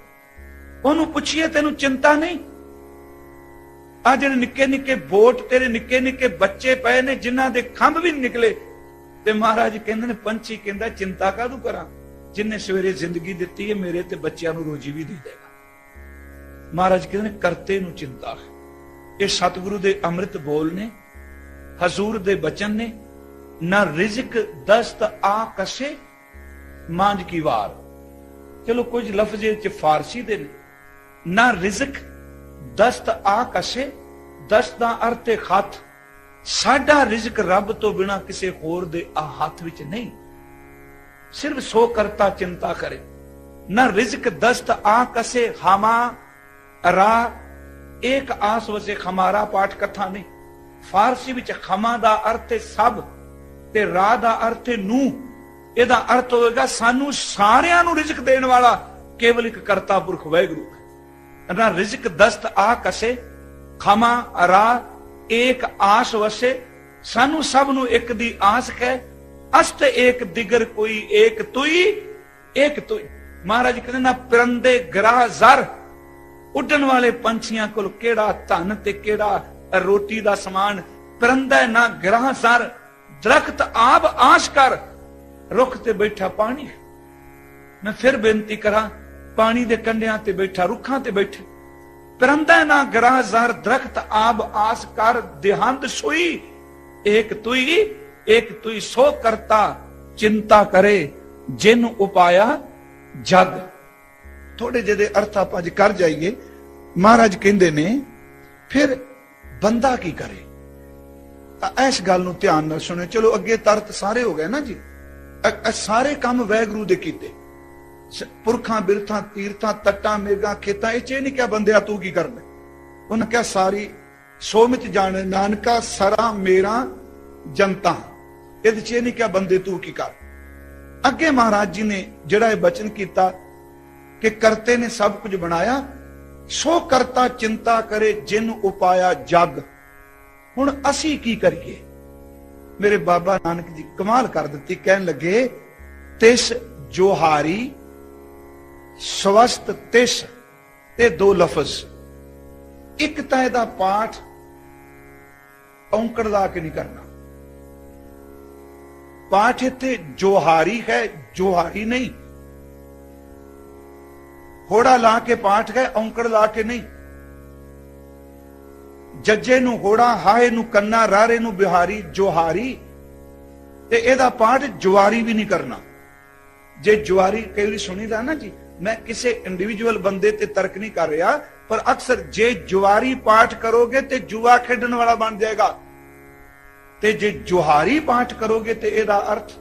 ਉਹਨੂੰ ਪੁੱਛੀਏ, ਤੈਨੂੰ ਚਿੰਤਾ ਨਹੀਂ? ਆ ਜਿਹੜੇ ਨਿੱਕੇ ਨਿੱਕੇ ਬੋਟ ਤੇਰੇ ਨਿੱਕੇ ਨਿੱਕੇ ਬੱਚੇ ਪਏ ਨੇ, ਜਿਨ੍ਹਾਂ ਦੇ ਖੰਭ ਵੀ ਨੀ ਨਿਕਲੇ ਤੇ ਮਹਾਰਾਜ ਕਹਿੰਦੇ ਨੇ, ਪੰਛੀ ਕਹਿੰਦਾ, ਚਿੰਤਾ ਕਾਹਨੂੰ ਕਰਾਂ? ਜਿਨਨੇ ਸਵੇਰੇ ਜ਼ਿੰਦਗੀ ਦਿੱਤੀ ਹੈ, ਮੇਰੇ ਤੇ ਬੱਚਿਆਂ ਨੂੰ ਰੋਜੀ ਵੀ ਦੇ ਦੇਗਾ। ਮਹਾਰਾਜ ਕਹਿੰਦੇ ਨੇ, ਕਰਤੇ ਨੂੰ ਚਿੰਤਾ ਹੈ। ਇਹ ਸਤਿਗੁਰੂ ਦੇ ਅੰਮ੍ਰਿਤ ਬੋਲ ਨੇ, ਹਜ਼ੂਰ ਦੇ ਬਚਨ ਨੇ, ਨਾ ਰਿਜ਼ਕ ਦਸਤ ਆ ਕਸੇ ਮਾਂਜ ਕੀ ਵਾਰ। ਚਲੋ, ਕੁਝ ਲਫ਼ਜ਼ੇ ਚ ਫਾਰਸੀ ਦੇ ਨੇ। ਨਾ ਰਿਜ਼ਕ ਦਸਤ ਆ ਕਸੇ, ਦਸਤ ਦਾ ਅਰਥ ਹੈ ਖਤ। ਸਾਡਾ ਰਿਜ਼ਕ ਰੱਬ ਤੋਂ ਬਿਨਾ ਕਿਸੇ ਹੋਰ ਦੇ ਆ ਹੱਥ ਵਿੱਚ ਨਹੀਂ। ਸਿਰਫ ਸੋ ਕਰਤਾ ਚਿੰਤਾ ਕਰੇ। ਨਾ ਰਿਜ਼ਕ ਦਸਤ ਆ ਕਸੇ, ਹਮਾ ਰਾ ਇੱਕ ਆਸ ਵਸੇ ਖਮਾਰਾ ਪਾਠ ਕਥਾ ਨਹੀਂ। ਫਾਰਸੀ ਵਿੱਚ ਖਮਾ ਦਾ ਅਰਥ ਹੈ ਸਭ ਤੇ ਰਾ ਦਾ ਅਰਥ ਹੈ ਨੂੰ ਇਹਦਾ ਅਰਥ ਹੋਵੇਗਾ ਸਾਨੂੰ ਸਾਰਿਆਂ ਨੂੰ ਰਿਜ਼ਕ ਦੇਣ ਵਾਲਾ ਕੇਵਲ ਇੱਕ ਕਰਤਾ ਪੁਰਖ ਵਾਹਿਗੁਰੂ। ਨਾ ਰਿਜ਼ਕ ਦਸਤ ਆ ਕਸੇ, ਖਮਾ ਰਾ ਏਕ ਆਸ ਵਸੇ, ਸਾਨੂੰ ਸਭ ਨੂੰ ਇੱਕ ਦੀ ਆਸ ਹੈ ਅਸਤ ਏਕ ਦਿਗਰ ਕੋਈ ਏਕ ਤੁਈ ਏਕ ਤੁਈ। ਮਹਾਰਾਜ ਕਹਿੰਦੇ ਨਾ, ਪਰੰਦੇ ਗ੍ਰਾਹ ਜ਼ਰ। ਉੱਡਣ ਵਾਲੇ ਪੰਛੀਆਂ ਕੋਲ ਕਿਹੜਾ ਧਨ ਤੇ ਕਿਹੜਾ ਰੋਟੀ ਦਾ ਸਮਾਨ? ਪਰੰਦਾ ਨਾ ਗ੍ਰਾਹ ਜ਼ਰ। ਦਰਖਤ ਆਬ ਆਸ਼ ਕਰ। ਰੁੱਖ ਤੇ ਬੈਠਾ ਪਾਣੀ। ਮੈਂ ਫਿਰ ਬੇਨਤੀ ਕਰਾਂ, ਪਾਣੀ ਦੇ ਕੰਢਿਆਂ ਤੇ ਬੈਠਾ, ਰੁੱਖਾਂ ਤੇ ਬੈਠੇ। ਪਰੰਦਾ ਨਾ ਗ੍ਰਾਹ ਜ਼ਰ ਦਰਖਤ ਆਬ ਆਸ ਕਰ ਦਿਹੰਤ ਸੋਈ। ਏਕ ਤੁਈ ਏਕ ਤੁਈ ਸੋ ਕਰਤਾ ਚਿੰਤਾ ਕਰੇ, ਜਿਨ ਉਪਾਇਆ ਜਗ। ਥੋੜੇ ਜਿਹੇ ਅਰਥ ਆਪਾਂ ਅੱਜ ਕਰ ਜਾਈਏ। ਮਹਾਰਾਜ ਕਹਿੰਦੇ ਨੇ, ਫਿਰ ਬੰਦਾ ਕੀ ਕਰੇ? ਤਾਂ ਇਸ ਗੱਲ ਨੂੰ ਧਿਆਨ ਨਾਲ ਸੁਣਿਓ। ਚਲੋ ਅੱਗੇ ਤਰਤ ਸਾਰੇ ਹੋ ਗਏ ਨਾ ਜੀ। ਸਾਰੇ ਕੰਮ ਵੈਗਰੂ ਦੇ ਕੀਤੇ। ਪੁਰਖਾਂ, ਬਿਰਥਾਂ, ਤੀਰਥਾਂ, ਤੱਟਾਂ, ਮੇਗਾ, ਖੇਤਾਂ, ਇਹ ਚ ਇਹ ਨਹੀਂ ਕਿਹਾ ਬੰਦਿਆ ਤੂੰ ਕੀ ਕਰਨਾ ਉਹਨਾਂ ਕਿਹਾ ਸਾਰੀ ਸੋਮਿਤ ਜਾਣ, ਨਾਨਕਾ, ਸਰਾ, ਮੇਰਾ, ਜਨਤਾ। ਇਹਦੇ ਚ ਨਹੀਂ ਕਿਹਾ ਬੰਦੇ ਤੂੰ ਕੀ ਕਰ। ਅੱਗੇ ਮਹਾਰਾਜ ਜੀ ਨੇ ਜਿਹੜਾ ਇਹ ਬਚਨ ਕੀਤਾ ਕਿ ਕਰਤੇ ਨੇ ਸਭ ਕੁਝ ਬਣਾਇਆ, ਸੋ ਕਰਤਾ ਚਿੰਤਾ ਕਰੇ ਜਿਨ ਉਪਾਇਆ ਜਗ। ਹੁਣ ਅਸੀਂ ਕੀ ਕਰੀਏ? ਮੇਰੇ ਬਾਬਾ ਨਾਨਕ ਜੀ ਕਮਾਲ ਕਰ ਦਿੱਤੀ, ਕਹਿਣ ਲੱਗੇ, ਤਿਸ ਜੋਹਾਰੀ ਸਵਸਤ ਤਿਸ ਤੇ ਦੋ ਲਫ਼ਜ਼। ਇੱਕ ਤਾਂ ਇਹਦਾ ਪਾਠ ਔਂਕੜ ਲਾ ਕੇ ਨਹੀਂ ਕਰਨਾ। ਪਾਠ ਇੱਥੇ ਜੋਹਾਰੀ ਹੈ, ਜੋਹਾਰੀ ਨਹੀਂ। ਹੋੜਾ ਲਾ ਕੇ ਪਾਠ ਹੈ, ਔਂਕੜ ਲਾ ਕੇ ਨਹੀਂ। ਜੱਜੇ ਨੂੰ ਹੋੜਾ, ਹਾਏ ਨੂੰ ਕੰਨਾ, ਰਾਰੇ ਨੂੰ ਬਿਹਾਰੀ, ਜੋਹਾਰੀ। ਤੇ ਇਹਦਾ ਪਾਠ ਜੁਆਰੀ ਵੀ ਨਹੀਂ ਕਰਨਾ। ਜੇ ਜੁਆਰੀ ਕਈ ਵਾਰੀ ਸੁਣੀਦਾ ਨਾ ਜੀ ਮੈਂ ਕਿਸੇ ਇੰਡੀਵਿਜੂਅਲ ਬੰਦੇ ਤੇ ਤਰਕ ਨਹੀਂ ਕਰ ਰਿਹਾ, ਪਰ ਅਕਸਰ ਜੇ ਜਵਾਰੀ ਪਾਠ ਕਰੋਗੇ ਤੇ ਜੁਆ ਖੇਡਣ ਵਾਲਾ ਬਣ ਜਾਏਗਾ। ਤੇ ਜੇ ਜੁਹਾਰੀ ਪਾਠ ਕਰੋਗੇ ਤੇ ਇਹਦਾ ਅਰਥ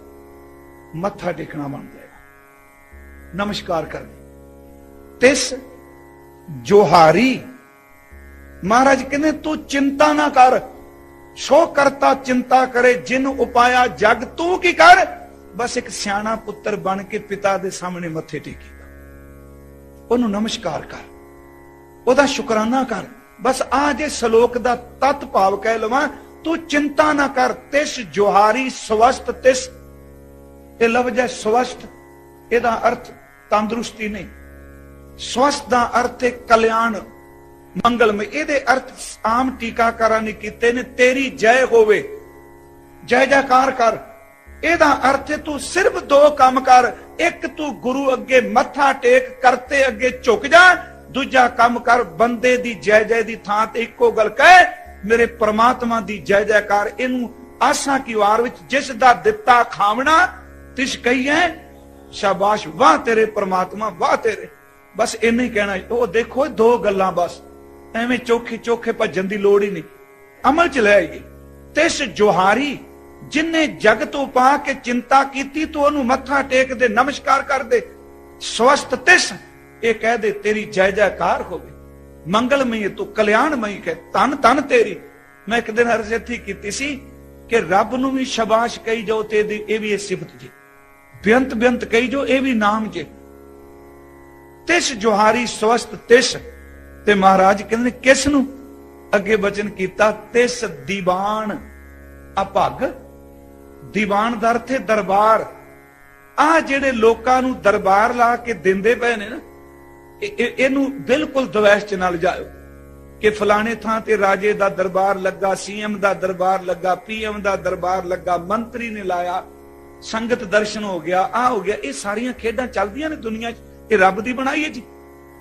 ਮੱਥਾ ਟੇਕਣਾ ਬਣ ਜਾਏਗਾ। ਨਮਸਕਾਰ ਕਰਨੀ। ਤਿਸ ਜੋਹਾਰੀ, ਮਹਾਰਾਜ ਕਹਿੰਦੇ, ਤੂੰ ਚਿੰਤਾ ਨਾ ਕਰ। ਸੋ ਕਰਤਾ ਚਿੰਤਾ ਕਰੇ, ਜਿਨ ਉਪਾਇਆ ਜਗ, ਤੂੰ ਕੀ ਕਰ? ਬਸ ਇੱਕ ਸਿਆਣਾ ਪੁੱਤਰ ਬਣ ਕੇ ਪਿਤਾ ਦੇ ਸਾਹਮਣੇ ਮੱਥੇ ਟੇਕੀਦਾ ਉਹਨੂੰ ਨਮਸਕਾਰ ਕਰ। ਉਹਦਾ ਸ਼ੁਕਰਾਨਾ ਕਰ। ਬਸ ਆ ਜੇ ਸ਼ਲੋਕ ਦਾ ਤਤ ਭਾਵ ਕਹਿ ਲਵਾਂ, ਤੂੰ ਚਿੰਤਾ ਨਾ ਕਰ। ਤਿਸ ਜੋਹਾਰੀ ਸਵਸਤ ਤਿਸ। ਇਹ ਲਫ਼ਜ਼ ਹੈ ਸਵਸਤ ਇਹਦਾ ਅਰਥ ਤੰਦਰੁਸਤੀ ਨਹੀਂ। ਸਵਸਤ ਦਾ ਅਰਥ ਹੈ ਕਲਿਆਣ, ਮੰਗਲਮਈ। ਇਹਦੇ ਅਰਥ ਆਮ ਟੀਕਾਕਾਰਾਂ ਨੇ ਕੀਤੇ ਨੇ, ਤੇਰੀ ਜੈ ਹੋਵੇ। ਜੈ ਜੈਕਾਰ ਕਰ। ਇਹਦਾ ਅਰਥ ਹੈ ਤੂੰ ਸਿਰਫ ਦੋ ਕੰਮ ਕਰ। ਇੱਕ ਤੂੰ ਗੁਰੂ ਅੱਗੇ ਮੱਥਾ ਟੇਕ, ਕਰਤੇ ਅੱਗੇ ਝੁਕ ਜਾ। ਦੂਜਾ ਕੰਮ ਕਰ, ਬੰਦੇ ਦੀ ਜੈ ਜੈ ਦੀ ਥਾਂ ਤੇ ਇੱਕੋ ਗੱਲ ਕਹਿ, ਮੇਰੇ ਪ੍ਰਮਾਤਮਾ ਦੀ ਜੈ ਜੈਕਾਰ। ਇਹਨੂੰ ਆਸਾਂ ਕੀ ਵਾਰ ਵਿੱਚ ਜਿਸ ਦਾ ਦਿੱਤਾ ਖਾਵਣਾ ਤਿਸ ਕਹੀਏ ਸ਼ਾਬਾਸ਼, ਵਾਹ ਤੇਰੇ ਪ੍ਰਮਾਤਮਾ, ਵਾਹ ਤੇਰੇ। ਬਸ ਇੰਨਾ ਹੀ ਕਹਿਣਾ ਉਹ ਦੇਖੋ ਦੋ ਗੱਲਾਂ ਬਸ। ਐਵੇਂ ਚੋਖੇ ਚੋਖੇ ਭੱਜਣ ਦੀ ਲੋੜ ਹੀ ਨਹੀਂ। ਅਮਲ ਚ ਲੈ ਆਈਏ। ਤਿਸ ਜੋਹਾਰੀ ਜਿਨੇ ਜਗ ਤੋਂ ਪਾ ਕੇ ਚਿੰਤਾ ਕੀਤੀ, ਤੂੰ ਉਹਨੂੰ ਮੱਥਾ ਟੇਕ ਦੇ, ਨਮਸਕਾਰ ਕਰ ਦੇ। ਸਵਸਤ ਤਿਸ, ਇਹ ਕਹਿ ਦੇ, ਤੇਰੀ ਜੈ ਜੈਕਾਰ ਹੋਵੇ। ਮੰਗਲਮਈ ਤੂੰ, ਕਲਿਆਣਮਈ ਕਹਿ ਤਨ ਤਨ ਤੇਰੀ। ਮੈਂ ਇੱਕ ਦਿਨ ਅਰਜ਼ ਇੱਥੇ ਕੀਤੀ ਸੀ ਕਿ ਰੱਬ ਨੂੰ ਵੀ ਸ਼ਬਾਸ਼ ਕਹੀ ਜਾਓ ਤੇ ਇਹ ਵੀ ਇਹ ਸਿਫਤ ਜੀ। ਬੇਅੰਤ ਬੇਅੰਤ ਕਹੀ ਜੋ ਇਹ ਵੀ ਨਾਮ ਜੇ। ਤਿਸ ਜੋਹਾਰੀ ਸਵਸਤ ਤਿਸ। ਤੇ ਮਹਾਰਾਜ ਕਹਿੰਦੇ ਨੇ, ਕਿਸ ਨੂੰ? ਅੱਗੇ ਬਚਨ ਕੀਤਾ, ਤਿਸ ਦੀਵਾਨ ਅਭਗ ਦੀਵਾਨ ਦਰ ਤੇ ਦਰਬਾਰ। ਆ ਜਿਹੜੇ ਲੋਕਾਂ ਨੂੰ ਦਰਬਾਰ ਲਾ ਕੇ ਦਿੰਦੇ ਪਏ ਨੇ ਨਾ ਇਹਨੂੰ ਬਿਲਕੁਲ ਦਵੈਸ਼ ਚ ਨਾ ਜਾਓ ਕਿ ਫਲਾਣੇ ਥਾਂ ਤੇ ਰਾਜੇ ਦਾ ਦਰਬਾਰ ਲੱਗਾ, ਸੀਐਮ ਦਾ ਦਰਬਾਰ ਲੱਗਾ, ਪੀਐਮ ਦਾ ਦਰਬਾਰ ਲੱਗਾ, ਮੰਤਰੀ ਨੇ ਲਾਇਆ, ਸੰਗਤ ਦਰਸ਼ਨ ਹੋ ਗਿਆ, ਆ ਹੋ ਗਿਆ, ਇਹ ਸਾਰੀਆਂ ਖੇਡਾਂ ਚੱਲਦੀਆਂ ਨੇ ਦੁਨੀਆ 'ਚ, ਇਹ ਰੱਬ ਦੀ ਬਣਾਈ ਹੈ ਜੀ।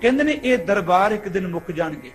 ਕਹਿੰਦੇ ਨੇ ਇਹ ਦਰਬਾਰ ਇੱਕ ਦਿਨ ਮੁੱਕ ਜਾਣਗੇ।